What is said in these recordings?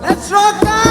Let's rock, guys!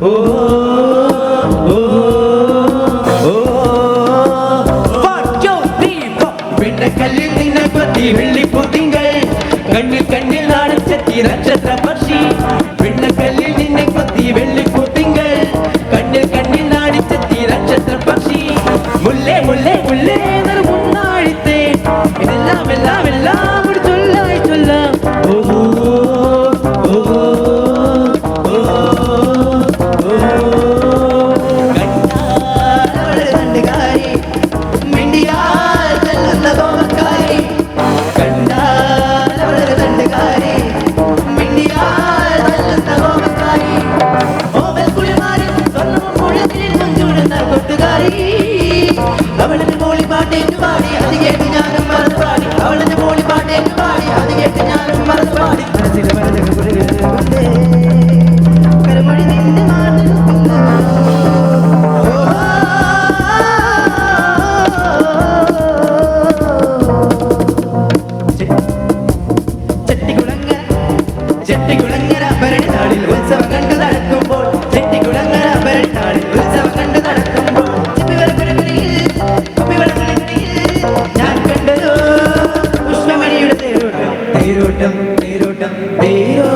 오 അവളുടെ മോളി പാട്ടേറ്റു പാടി അത് കേട്ട് ഞാനും മറന്നു പാടി അവളെന്ന് മോളി പാട്ടേറ്റു പാടി അത് കേട്ട് ഞാനും മറന്നു പാടി മനസ്സിലെ മനസ്സിലെ കുറികൊണ്ടേ കരമൊഴി നിന്നെ തേരോട്ടം തേരോട്ടം തേരോ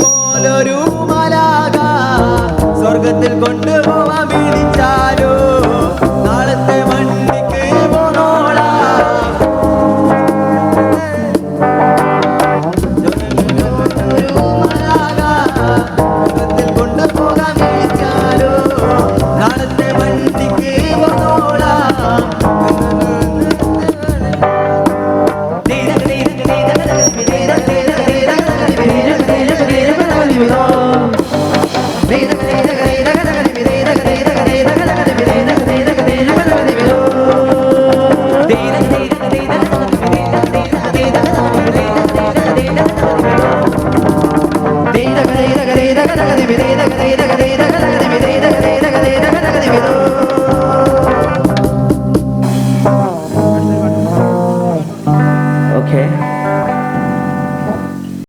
പോലൊരു മലാക സ്വർഗത്തിൽ കൊണ്ട് ガチ?